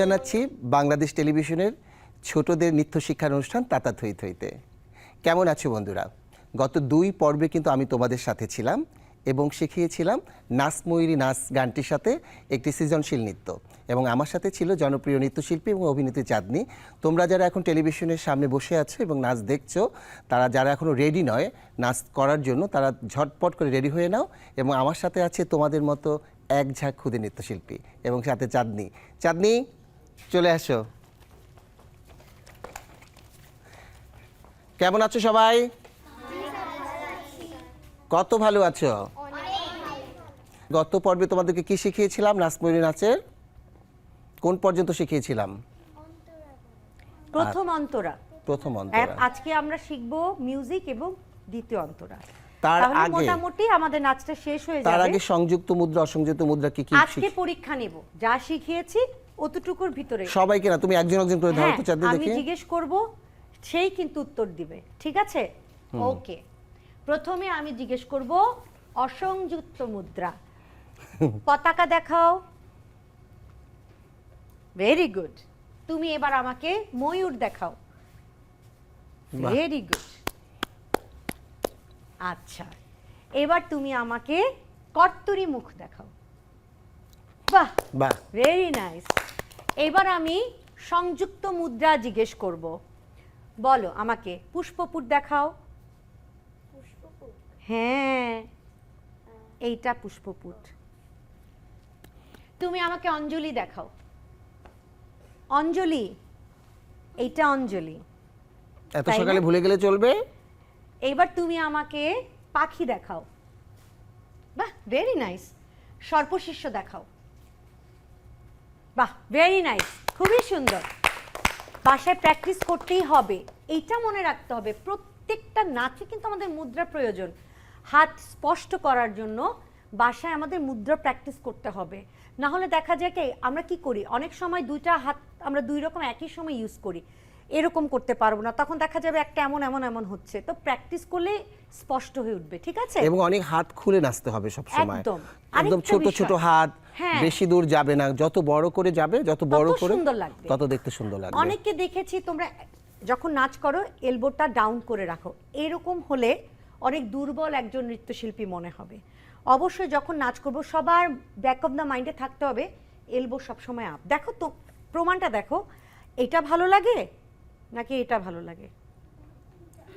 জানাচ্ছি, বাংলাদেশ টেলিভিশনের ছোটদের নৃত্য শিক্ষার অনুষ্ঠান তাতা থই থইতে। কেমন আছো বন্ধুরা? গত দুই পর্বে কিন্তু আমি তোমাদের সাথে ছিলাম এবং শিখিয়েছিলাম নাচ ময়ূরী নাচ গানটির সাথে একটি সৃজনশীল নৃত্য এবং আমার সাথে ছিল জনপ্রিয় নৃত্যশিল্পী এবং অভিনেত্রী চাঁদনি। তোমরা যারা এখন টেলিভিশনের সামনে বসে আছো এবং নাচ দেখছ, তারা যারা এখনও রেডি নয় নাচ করার জন্য, তারা ঝটপট করে রেডি হয়ে নাও এবং আমার সাথে আছে তোমাদের মতো এক ঝাঁক খুদে নৃত্যশিল্পী এবং সাথে চাঁদনি। চাঁদনি চলে আসো কেমন আছো সবাই? কত ভালো আছো? গত পর্বে তোমাদেরকে কি শিখিয়েছিলাম? নাচময়ূরী নাচের? কোন পর্যন্ত শিখিয়েছিলাম? প্রথম অন্তরা। প্রথম অন্তরা। আজকে আমরা শিখব মিউজিক এবং দ্বিতীয় অন্তরা। তার আগে মোটামুটি আমাদের নাচটা শেষ হয়ে তার আগে সংযুক্ত মুদ্রা অসংযুক্ত মুদ্রা কি কি আজকে পরীক্ষা নেব। যা শিখিয়েছি অতটুকুর ভিতরে। সবাইকে না তুমি একজন একজন করে ধরো হ্যাঁ তো চাঁদনি আমি জিজ্ঞেস করব সেই কিন্তু উত্তর দিবে ঠিক আছে? ওকে। প্রথমে আমি জিজ্ঞেস করব অসংযুক্ত মুদ্রা। পতাকা দেখাও। ভেরি গুড তুমি এবার আমাকে ময়ূর দেখাও। ভেরি গুড আচ্ছা এবার তুমি আমাকে কর্তরি মুখ দেখাও। বাহ। বাহ। ভেরি নাইস এবার আমি সংযুক্ত মুদ্রা জিজ্ঞেস করব। বলো আমাকে পুষ্পপুট দেখাও। হ্যাঁ। এইটা পুষ্পপুট তুমি আমাকে অঞ্জলি দেখাও। অঞ্জলি? এইটা অঞ্জলি। এত? সকালে ভুলে গেলে চলবে? এইবার তুমি আমাকে পাখি দেখাও। বাহ ভেরি নাইস সর্পশিষ্য দেখাও। বাহ ভেরি নাইস খুবই সুন্দর। বাসায় প্র্যাকটিস করতেই হবে, এইটা মনে রাখতে হবে, প্রত্যেকটা নাচে কিন্তু আমাদের মুদ্রা প্রয়োজন। হাত স্পষ্ট করার জন্য বাসায় আমাদের মুদ্রা প্র্যাকটিস করতে হবে। না হলে দেখা যায় কি, আমরা কি করি? অনেক সময় দুইটা হাত আমরা দুই রকম একই সময় ইউজ করি। এরকম করতে পারব না। তখন দেখা যাবে একটা এমন এমন এমন হচ্ছে। তো প্র্যাকটিস করলে স্পষ্ট হয়ে উঠবে ঠিক আছে? এবং অনেক হাত খুলে নাচতে হবে সব সময় একদম। একদম ছোট ছোট হাত হ্যাঁ। বেশি দূর যাবে না। যত বড় করে যাবে যত বড় তত করে সুন্দর লাগবে। তত দেখতে সুন্দর লাগবে। অনেককে দেখেছি তোমরা যখন নাচ করো এলবোটা ডাউন করে রাখো। এরকম হলে অনেক দুর্বল একজন নৃত্যশিল্পী মনে হবে। অবশ্যই যখন নাচ করব সবার ব্যাক অফ দ্য মাইন্ডে থাকতে হবে এলবো সবসময় আপ দেখো তো প্রমাণটা দেখো। এটা ভালো লাগে নাকি এটা ভালো লাগে?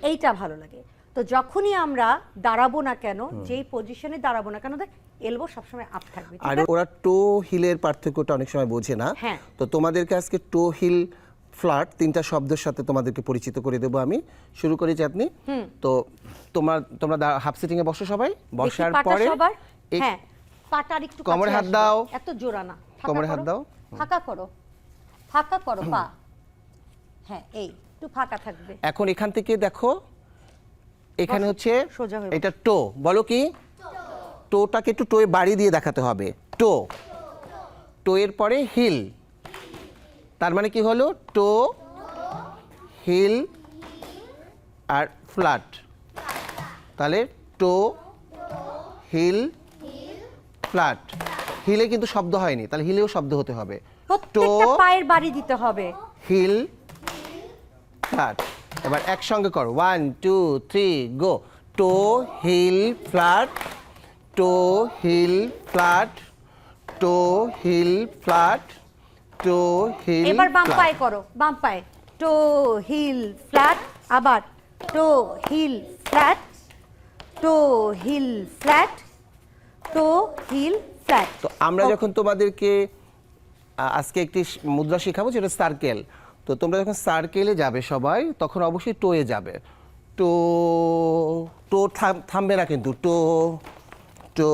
এইটা ভালো লাগে। তো যখনই আমরা দাঁড়াবো না কেন যেই পজিশনে দাঁড়াবো না কেন দেখ এলবো সবসময় আপ থাকবে আর ওরা টো হিলের পার্থক্যটা অনেক সময় বোঝে না। হ্যাঁ। তো তোমাদেরকে আজকে টো হিল ফ্ল্যাট তিনটা শব্দের সাথে তোমাদেরকে পরিচিত করে দেবো আমি। শুরু করি চাঁদনি। তো তোমার তোমরা হাফ সিটিং এ বসো সবাই। বসার পরে হ্যাঁ পাটার একটু কোমরে হাত দাও। এত জোড়া না। কোমরে হাত দাও। ফাঁকা করো। ফাঁকা করো পা। হ্যাঁ এই একটু ফাঁকা থাকবে। এখন এখান থেকে দেখো এখানে হচ্ছে এটা টো বলো কি? টোটাকে একটু টোয়ে বাড়ি দিয়ে দেখাতে হবে। টো টো এর পরে হিল তার মানে কি হলো? টো হিল আর ফ্ল্যাট তাহলে টো হিল ফ্ল্যাট হিলে কিন্তু শব্দ হয়নি তাহলে হিলেও শব্দ হতে হবে। টো পায়ের বাড়ি দিতে হবে। হিল ফ্ল্যাট এবার একসঙ্গে করো। One two three go toe heel flat toe heel flat toe heel flat toe heel এবার বাম পায়ে করো। বাম পায়ে। টো হিল ফ্ল্যাট আবার toe heel flat toe heel flat toe heel flat তো আমরা যখন তোমাদেরকে আজকে একটি মুদ্রা শেখাবো যেটা সার্কেল তো তোমরা যখন সার্কেলে যাবে সবাই তখন অবশ্যই টোয়ে যাবে। টো টো থামবে না কিন্তু। টো টো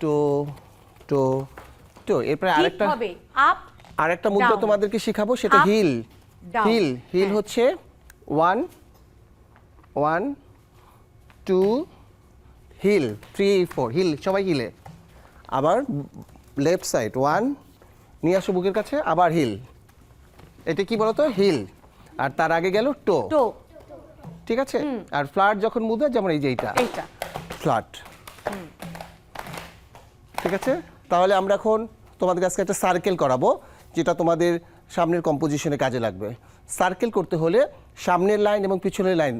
টো টো টো এরপরে আরেকটা আপ আরেকটা মুদ্রা তোমাদেরকে শেখাবো সেটা হিল হিল হিল। হচ্ছে one one two heel three four heel সবাই হিলে আবার লেফট সাইড ওয়ান নিয়ে আসো বুকের কাছে আবার হিল এটা কি বলতো? হিল আর তার আগে গেল টো টো ঠিক আছে? আর ফ্ল্যাট যখন মুদ্রা যেমন এই যে এইটা। এইটা। ফ্ল্যাট ঠিক আছে? তাহলে আমরা এখন তোমাদের কাছে একটা সার্কেল করাবো যেটা তোমাদের সামনের কম্পোজিশনে কাজে লাগবে। সার্কেল করতে হলে সামনের লাইন এবং পিছনের লাইন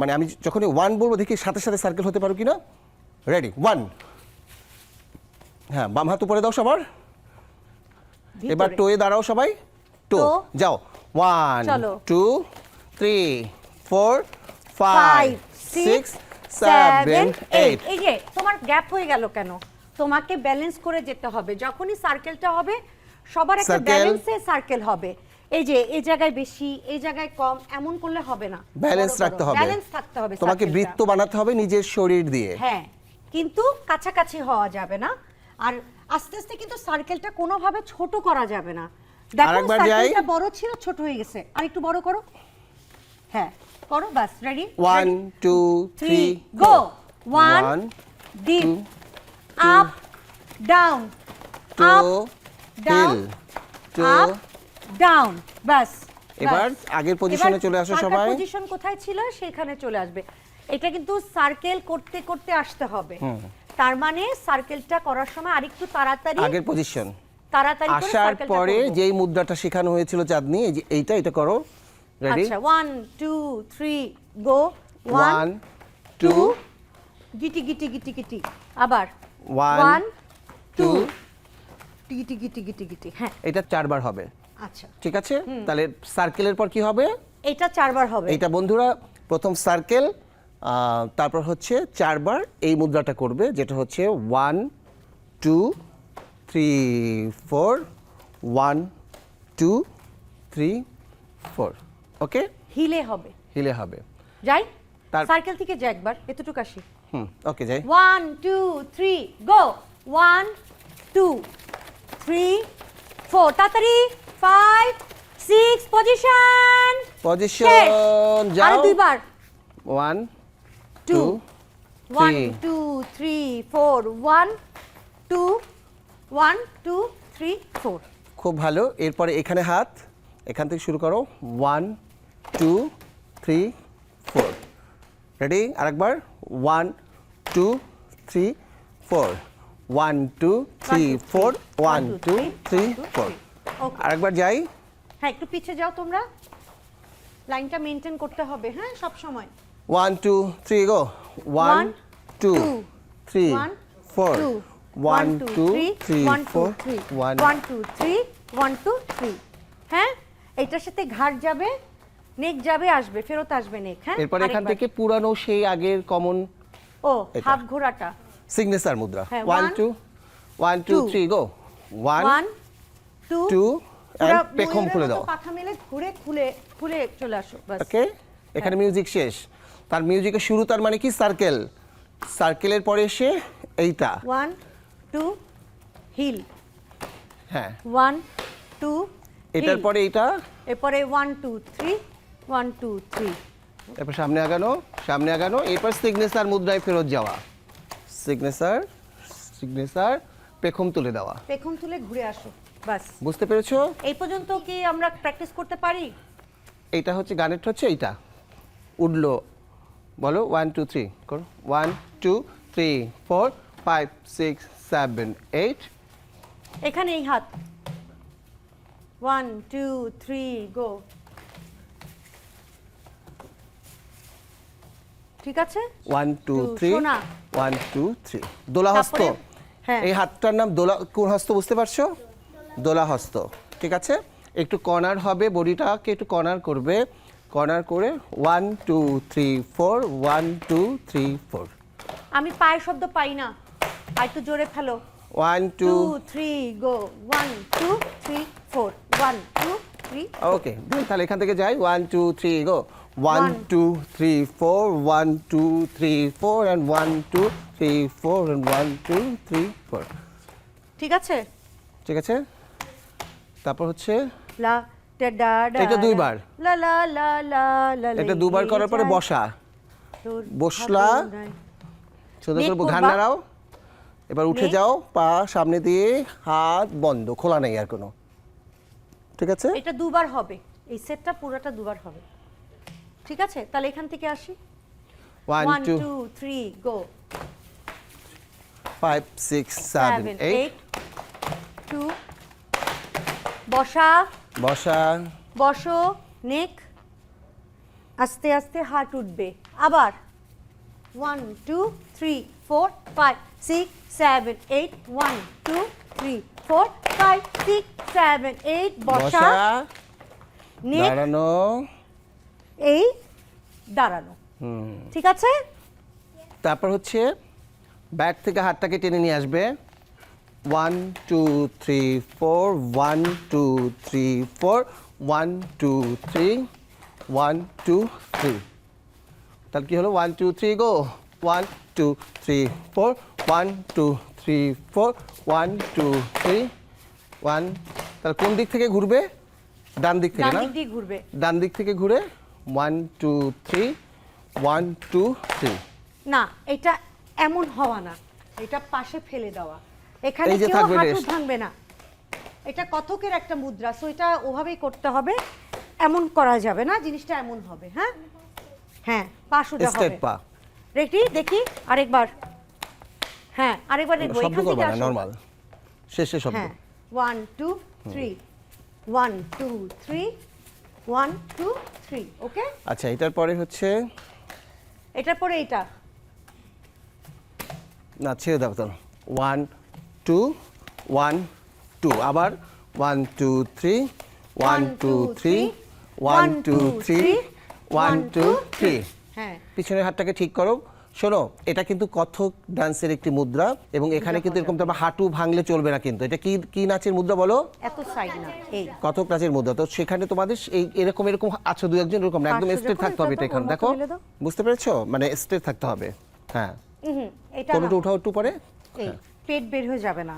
মানে আমি যখনই ওয়ান বলব দেখি সাথে সাথে সার্কেল হতে পারো কি না রেডি ওয়ান হ্যাঁ বাম হাত উপরে দাও সবার। এবার টোয়ে দাঁড়াও সবাই। টো। যাও। One two three four five six seven eight এই যে তোমার গ্যাপ হয়ে গেল কেন? তোমাকে ব্যালেন্স করে যেতে হবে। যখনই সার্কেলটা হবে সবার একটা ব্যালেন্সে সার্কেল হবে। এই যে এই জায়গায় বেশি এই জায়গায় কম এমন করলে হবে না। ব্যালেন্স রাখতে হবে। ব্যালেন্স থাকতে হবে তোমাকে বৃত্ত বানাতে হবে নিজের শরীর দিয়ে। হ্যাঁ কিন্তু কাছাকাছি হওয়া যাবে না। আর আস্তে আস্তে কিন্তু সার্কেলটা কোনোভাবে ছোট করা যাবে না। দেখো। সার্কেলটা বড় ছিল ছোট হয়ে গেছে। আর একটু বড় করো। হ্যাঁ করো বাস ready one two three three go one one dip up down up up down বাস এবার আগের পজিশনে চলে আসো সবাই। পজিশন কোথায় ছিল সেখানে চলে আসবে। এটা কিন্তু সার্কেল করতে করতে আসতে হবে। তার মানে সার্কেলটা করার সময় আরেকটু তাড়াতাড়ি আগের পজিশন তাড়াতাড়ি করে আসার পরে। যেই মুদ্রাটা শেখানো হয়েছিল চাঁদনি এই যে এইটা এটা করো। রেডি আচ্ছা one two three go one one two two গিটি গিটি গিটি গিটি। আবার। One, ওয়ান টু two, গিটি গিটি গিটি গিটি হ্যাঁ। এটা চারবার হবে। আচ্ছা। ঠিক আছে? তাহলে সার্কেলের পর কি হবে? এটা চারবার হবে। এইটা বন্ধুরা প্রথম সার্কেল তারপর হচ্ছে চারবার এই মুদ্রাটা করবে যেটা হচ্ছে one two three four one two three four okay হিলে হবে। হিলে হবে। যাই তার- সার্কেল থেকে যাই একবার এতটুকু আসি। হুম ওকে যাই। One two three go one two three four তাড়াতাড়ি ফাইভ সিক্স পজিশন পজিশন যাও। আরে দুইবার। One two one. Two three four one two one two three four খুব ভালো। এরপরে এখানে হাত। এখান থেকে শুরু করো। One two three four ready আরেকবার। One two three four one two three four one two three four আরেকবার যাই। হ্যাঁ একটু পিছিয়ে যাও তোমরা। লাইনটা মেনটেন করতে হবে হ্যাঁ সব সময়। One two three go one two three four one two three two, four three, one two, three, one, two, three। হ্যাঁ? এটার সাথে ঘাট যাবে নেক যাবে আসবে ফেরত আসবে নেক হ্যাঁ? এরপর এখান থেকে পুরানো সেই আগের কমন ও হাফ ঘোড়াটা। সিগনেচার মুদ্রা। হ্যাঁ, one two one two three go one one two two পেখম খুলে দাও। পাখা মেলে ঘুরে খুলে খুলে চলে আসো বাস ওকে এখানে মিউজিক শেষ। তার মিউজিকের শুরু তার মানে কি? সার্কেল সার্কেলের পরে এসে এইটা। One two heel. হ্যাঁ। ওয়ান টু এটার পরে এইটা? এরপরে one two three one two three. এরপর সামনে আগানো সামনে আগানো এরপর সিগনেচার মুদ্রায় ফেরত যাওয়া। সিগনেচার সিগনেচার পেখম তুলে দেওয়া। পেখম তুলে ঘুরে আসো বাস। বুঝতে পেরেছ? এই পর্যন্ত কি আমরা প্র্যাকটিস করতে পারি? এইটা হচ্ছে গানেরটা হচ্ছে এইটা। উঠল বলো ওয়ান টু থ্রি করো। One two three four five six seven eight এখানে এই হাত। ওয়ান টু থ্রি গো ঠিক আছে? One two three. One two three দোলা হস্ত তারপরে- হ্যাঁ। এই হাতটার নাম দোলা কোন হস্ত বুঝতে পারছ? দোলা হস্ত ঠিক আছে? একটু কর্নার হবে বডিটাকে একটু কর্নার করবে। কর্নার করে one two three four one two three four আমি পায়ের শব্দ পাই না। আর একটু জোরে ফেলো। One two three go one two three four one two three okay তাহলে এখান থেকে যাই। One two three go one two three four one two three four and one two three four and one two three four ঠিক আছে? ঠিক আছে? তারপর হচ্ছে? লা এটা দুইবার। লা লা লা লা লা এটা দুবার করার পরে বসা। বসলা। সুন্দর করে করবা। নাড়াও। এবার উঠে যাও পা সামনে দিয়ে হাত বন্ধ খোলা নেই আর কোনো। ঠিক আছে? এটা দুবার হবে। এই সেটটা পুরোটা দুবার হবে। ঠিক আছে? তাহলে এখান থেকে আসি। One two three go five six seven eight two বসা। বসা। বসো নেক। আস্তে আস্তে হার্ট উঠবে। আবার। One two three four five seven eight one two three four five six seven eight বসা। বসা। নেক দাঁড়ানো। এই দাঁড়ানো। ঠিক আছে? তারপর হচ্ছে ব্যাক থেকে হাতটাকে টেনে নিয়ে আসবে। One two three four one two three four one two three one two three তাহলে কি হলো? One two three go one two three four one two three four one two three one তাহলে কোন দিক থেকে ঘুরবে? ডান দিক থেকে ডান না? ঘুরবে। ডান দিক থেকে ঘুরে one two three one two three না এটা এমন হওয়া না। এটা পাশে ফেলে দেওয়া। এখানে কেউ হাঁটু ভাঙবে না। এটা কতকের একটা মুদ্রা? সো এটা ওভাবেই করতে হবে। এমন করা যাবে না জিনিসটা এমন হবে হ্যাঁ? হ্যাঁ পা সোজা হবে। রেডি দেখি আরেকবার। হ্যাঁ আরেকবার দেখব শব্দ করবে না। নর্মাল শেষে শব্দ। One two three one two three one two three okay আচ্ছা এটার পরে হচ্ছে? এটার পরে এটা না ছেড়ে দাও তো। ওয়ান টু ওয়ান টু আবার one two three one two three one two three one two three হ্যাঁ। পিছনের হাতটাকে ঠিক করো। শোনো এটা কিন্তু কত্থক ডান্সের একটি মুদ্রা এবং এখানে কিন্তু এরকম তোমার হাঁটু ভাঙলে চলবে না কিন্তু। এটা কি কি নাচের মুদ্রা বলো? এত সাইড না এই। কত্থক নাচের মুদ্রা। তো সেখানে তোমাদের এই এরকম এরকম আছো দু একজন এরকম একদম স্ট্রেট থাকতে হবে এটা এখানে। দেখো। বুঝতে পেরেছ? মানে স্ট্রেট থাকতে হবে। হ্যাঁ। হুম এটা। কোনোটা উঠাও একটু পরে। এই পেট বের হয়ে যাবে না।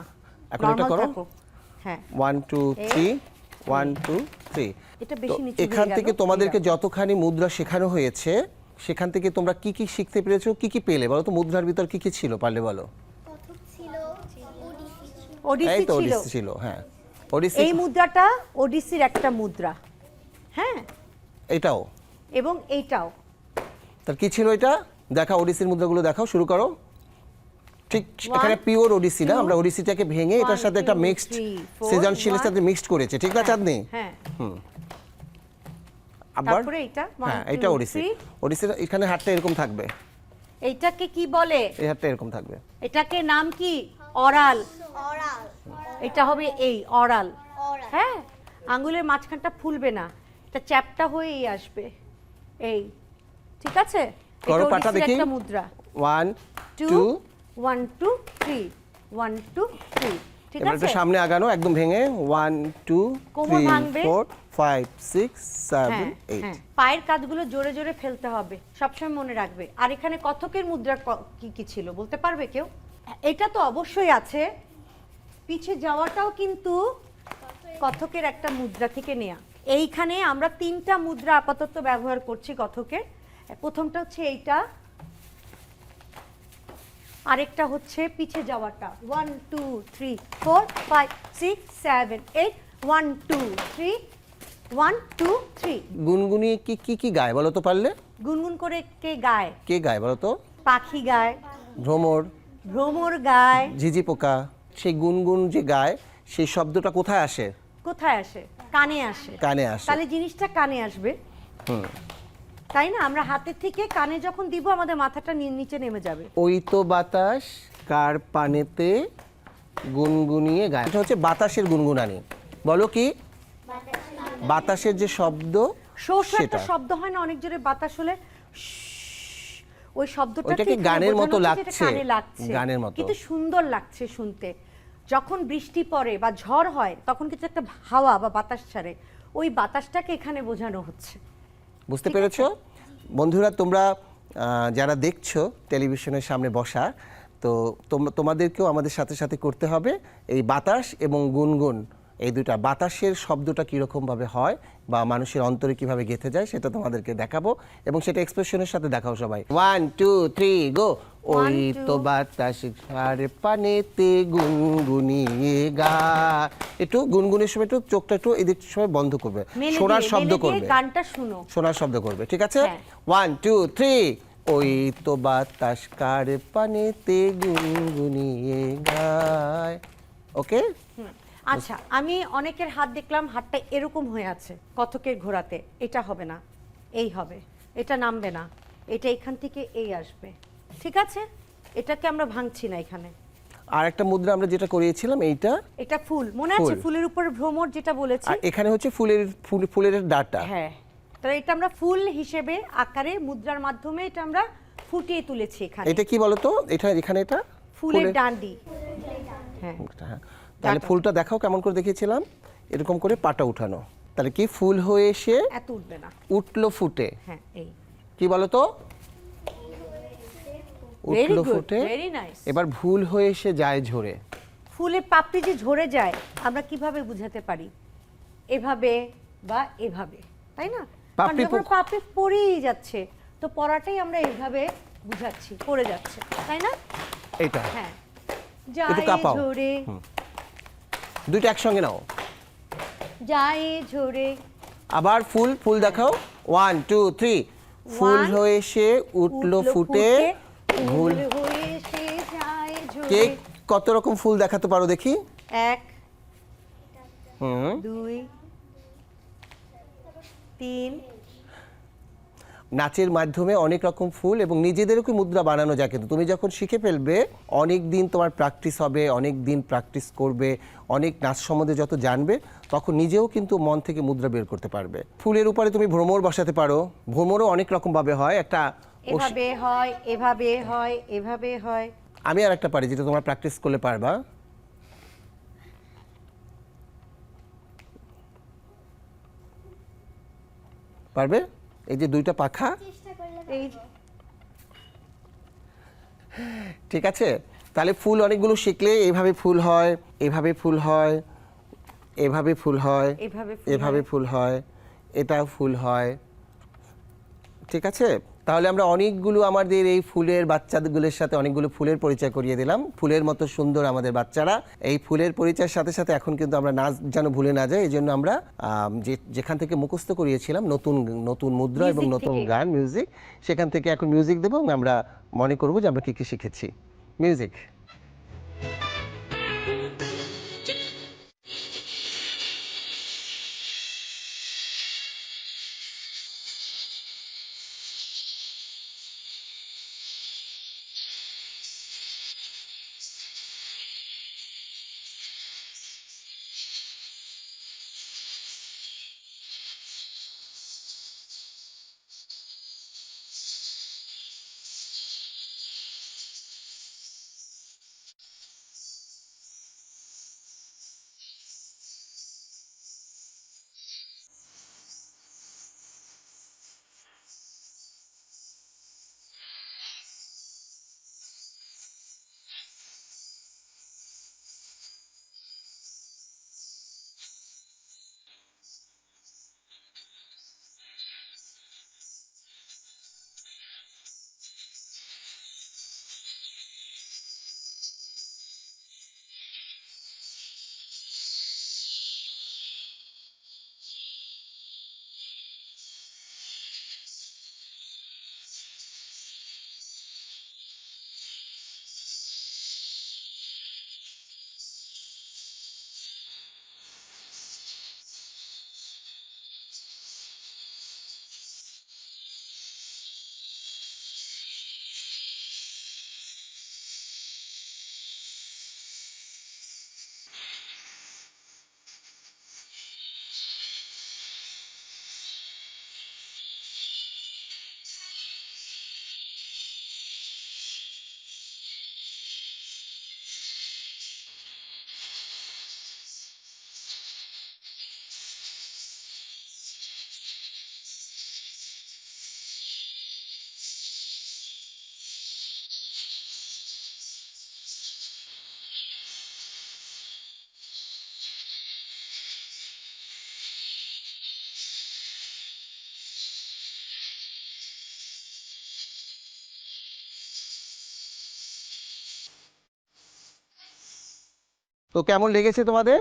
এখন এটা করো। হ্যাঁ। One two three one two three এটা বেশি নিচু হয়ে এখান থেকে তোমাদেরকে যতখানি মুদ্রা শেখানো হয়েছে সেখান থেকে তোমরা কি কি শিখতে পেরেছ? কি কি পেলে? বলো তো মুদ্রার ভিতর কি কি ছিল? পারলে বলো। ছিল ওডিসি ছিল। ওডিসি ছিল। হ্যাঁ। ওডিসি এই মুদ্রাটা ওডিসির একটা মুদ্রা হ্যাঁ? এটাও। এবং এইটাও। তার কি ছিল এটা? দেখা ওডিসির মুদ্রাগুলো দেখাও শুরু করো। ঠিক এখানে পিওর ওডিসি না? আমরা ওডিসিটাকে ভেঙে এটার সাথে একটা মিক্সড সৃজনশীলের সাথে মিক্সড করেছে ঠিক না চাঁদনি হ্যাঁ। আবার? তারপরে one, হ্যাঁ এটা two, ওডিসি এখানে হাতটা এরকম থাকবে। এইটাকে কি বলে? এই হাতটা এরকম থাকবে। এটাকে নাম কি? অরাল। অরাল। এটা হবে এই অরাল। হ্যাঁ আঙ্গুলের মাঝখানটা ফুলবে না। এটা চ্যাপটা হয়েই আসবে। এই ঠিক আছে? করো পাটা দেখি। একটা মুদ্রা। One two two one two three one two three ঠিক এবার সামনে আগানো একদম ভেঙে ওয়ান টু কোমর থ্রি ভাঙবে। Four five six seven eight পায়ের কাজগুলো জোরে জোরে ফেলতে হবে সবসময় মনে রাখবে। আর এখানে কথকের মুদ্রা কি কি ছিল বলতে পারবে কেউ? এটা তো অবশ্যই আছে। পিছে যাওয়াটাও কিন্তু কথকের একটা মুদ্রা থেকে নেয়া। এইখানে আমরা তিনটা মুদ্রা আপাতত ব্যবহার করছি কথকের প্রথমটা হচ্ছে এইটা আরেকটা হচ্ছে পিছে যাওয়াটা। One two three four five six seven eight one two three one two three গুনগুনি কি কি কি গায় বলো তো পারলে? গুনগুন করে কে গায়? কে গায় বলো তো? পাখি গায়। ভ্রমর। ভ্রমর গায়। ঝিঝি পোকা। সেই গুনগুন যে গায় সেই শব্দটা কোথায় আসে? কোথায় আসে? কানে আসে। কানে আসে। তাহলে জিনিসটা কানে আসবে। হুম। তাই না? আমরা হাতের থেকে কানে যখন দিব আমাদের মাথাটা নিচে নেমে যাবে। ওই তো বাতাস কার পানেতে গুনগুনিয়ে গায়। এটা হচ্ছে বাতাসের গুনগুনানি। বলো কি? বাতাসের যে শব্দ শোষ একটা সেটা। শব্দ হয় না অনেক জোরে বাতাস হলে ওই শব্দটা গানের মতো লাগছে? গানের মতো। কিন্তু সুন্দর লাগছে শুনতে। যখন বৃষ্টি পড়ে বা ঝড় হয় তখন কিন্তু একটা হাওয়া বা বাতাস ছাড়ে। ওই বাতাসটাকে এখানে বোঝানো হচ্ছে। বুঝতে পেরেছ? বন্ধুরা তোমরা যারা দেখছ টেলিভিশনের সামনে বসা তো তোম- তোমাদেরকেও আমাদের সাথে সাথে করতে হবে। এই বাতাস এবং গুনগুন এই দুটা বাতাসের শব্দটা কীরকমভাবে হয় বা মানুষের অন্তরে কীভাবে গেঁথে যায় সেটা তোমাদেরকে দেখাবো এবং সেটা এক্সপ্রেশনের সাথে দেখাও সবাই। ওয়ান টু থ্রি গো ওই তো. বাতাস আর পানেতে গুনগুনিয়ে গা। একটু গুনগুনের সময় একটু চোখটা একটু এদিক সময় বন্ধ করবে। সোনার শব্দ করবে। গানটা শুনো। শোনার শব্দ করবে ঠিক আছে। ওয়ান টু থ্রি ওই তো বাতাস কার পানেতে গুনগুনিয়ে গায়। ওকে। আচ্ছা আমি অনেকের হাত দেখলাম হাতটা এরকম হয়ে আছে কতকের ঘোরাতে এটা হবে না এই হবে এটা নামবে না এটা এখান থেকে এই আসবে ঠিক আছে? এটাকে আমরা ভাঙছি না এখানে। আর একটা মুদ্রা আমরা যেটা করিয়েছিলাম এইটা? এটা ফুল মনে আছে ফুলের উপরে ভ্রমর যেটা বলেছি? আর এখানে হচ্ছে ফুলের ফুল ফুলের ডাটা। হ্যাঁ তাহলে এটা আমরা ফুল হিসেবে আকারে মুদ্রার মাধ্যমে এটা আমরা ফুটিয়ে তুলেছি এখানে। এটা কি বলতো? এটা এখানে এটা? ফুলের ডান্ডি। হ্যাঁ। তাহলে ফুলটা দেখাও কেমন করে দেখিয়েছিলাম। এরকম করে পাটা উঠানো। তাহলে কি ফুল হয়ে এসে এত উঠবে না। উঠল ফুটে? হ্যাঁ এই। কি বলতো? উঠল ফুটে। এবার ভুল হয়ে এসে যায় ঝরে। ফুলের পাপড়ি যে ঝরে যায় আমরা কীভাবে বুঝাতে পারি? এভাবে বা এভাবে তাই না? পাপড়ি পাপড়ি পড়েই যাচ্ছে তো পড়াটাই আমরা এইভাবে বুঝাচ্ছি পড়ে যাচ্ছে তাই না? এইটা। হ্যাঁ। যায় ঝরে। দুইটা একসঙ্গে নাও। যায় ঝরে। আবার ফুল ফুল দেখাও। ওয়ান টু থ্রি ফুল হয়ে সে উঠল ফুটে। ফুল হয়ে সে যায় ঝরে। কে কত রকম ফুল দেখাতে পারো দেখি? এক হুম। দুই তিন নাচের মাধ্যমে অনেক রকম ফুল এবং নিজেদেরকে মুদ্রা বানানো যায়। কিন্তু তুমি যখন শিখে ফেলবে অনেক দিন তোমার প্র্যাকটিস হবে অনেক দিন প্র্যাকটিস করবে অনেক নাচ সম্বন্ধে যত জানবে তখন নিজেও কিন্তু মন থেকে মুদ্রা বের করতে পারবে। ফুলের উপরে তুমি ভ্রমর বসাতে পারো। ভ্রমরও অনেক রকম ভাবে হয়। একটা এভাবে হয় এভাবে হয় এভাবে হয়। আমি আর একটা পারি যেটা তোমরা প্র্যাকটিস করলে পারবা। পারবে? এই যে দুইটা পাখা। এই ঠিক আছে? তাহলে ফুল অনেকগুলো শিখলে এইভাবে ফুল হয় এভাবে ফুল হয় এভাবে ফুল হয় এভাবে ফুল হয় এটাও ফুল হয়। ঠিক আছে? তাহলে আমরা অনেকগুলো আমাদের এই ফুলের বাচ্চাগুলোর সাথে অনেকগুলো ফুলের পরিচয় করিয়ে দিলাম। ফুলের মতো সুন্দর আমাদের বাচ্চারা। এই ফুলের পরিচয়ের সাথে সাথে এখন কিন্তু আমরা নাচ যেন ভুলে না যাই এই জন্য আমরা যে যেখান থেকে মুখস্থ করিয়েছিলাম নতুন নতুন মুদ্রা এবং নতুন গান মিউজিক সেখান থেকে এখন মিউজিক দেবো। আমরা মনে করব যে আমরা কী কী শিখেছি। মিউজিক তো কেমন লেগেছে তোমাদের?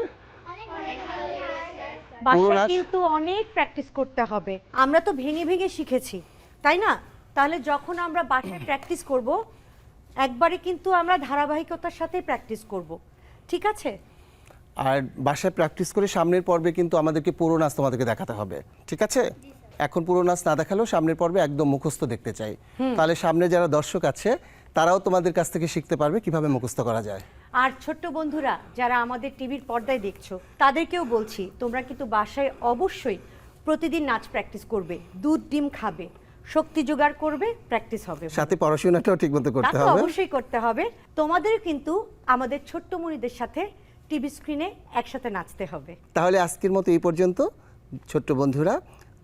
বাসায় কিন্তু অনেক প্র্যাকটিস করতে হবে। আমরা তো ভেঙে ভেঙে শিখেছি তাই না? তাহলে যখন আমরা বাসায় প্র্যাকটিস করব একবারে কিন্তু আমরা ধারাবাহিকতার সাথে প্র্যাকটিস করব। ঠিক আছে? আর বাসায় প্র্যাকটিস করে সামনের পর্বে কিন্তু আমাদেরকে পুরো নাচ তোমাদেরকে দেখাতে হবে। ঠিক আছে? এখন পুরো নাচ না দেখালেও সামনের পর্বে একদম মুখস্থ দেখতে চাই। তাহলে সামনে যারা দর্শক আছে তারাও তোমাদের কাছ থেকে শিখতে পারবে কীভাবে মুখস্থ করা যায়। আর ছোট্ট বন্ধুরা যারা আমাদের টিভির পর্দায় দেখছ তাদেরকেও বলছি তোমরা কিন্তু বাসায় অবশ্যই প্রতিদিন নাচ প্র্যাকটিস করবে দুধ ডিম খাবে শক্তি জোগাড় করবে প্র্যাকটিস হবে সাথে পড়াশোনাটাও ঠিকমতো করতে হবে। অবশ্যই করতে হবে। তোমাদের কিন্তু আমাদের ছোট্ট মুনিদের সাথে টিভি স্ক্রিনে একসাথে নাচতে হবে। তাহলে আজকের মতো এই পর্যন্ত। ছোট্ট বন্ধুরা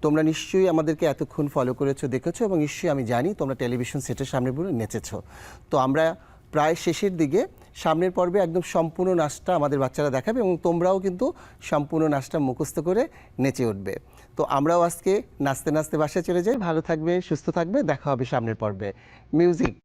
তোমরা নিশ্চয়ই আমাদেরকে এতক্ষণ ফলো করেছ দেখেছ এবং নিশ্চয়ই আমি জানি তোমরা টেলিভিশন সেটের সামনে বলে নেচেছো। তো আমরা প্রায় শেষের দিকে সামনের পর্বে একদম সম্পূর্ণ নাচটা আমাদের বাচ্চারা দেখাবে এবং তোমরাও কিন্তু সম্পূর্ণ নাচটা মুখস্থ করে নেচে উঠবে। তো আমরাও আজকে নাচতে নাচতে বাসায় চলে যাই। ভালো থাকবে, সুস্থ থাকবে। দেখা হবে সামনের পর্বে। মিউজিক।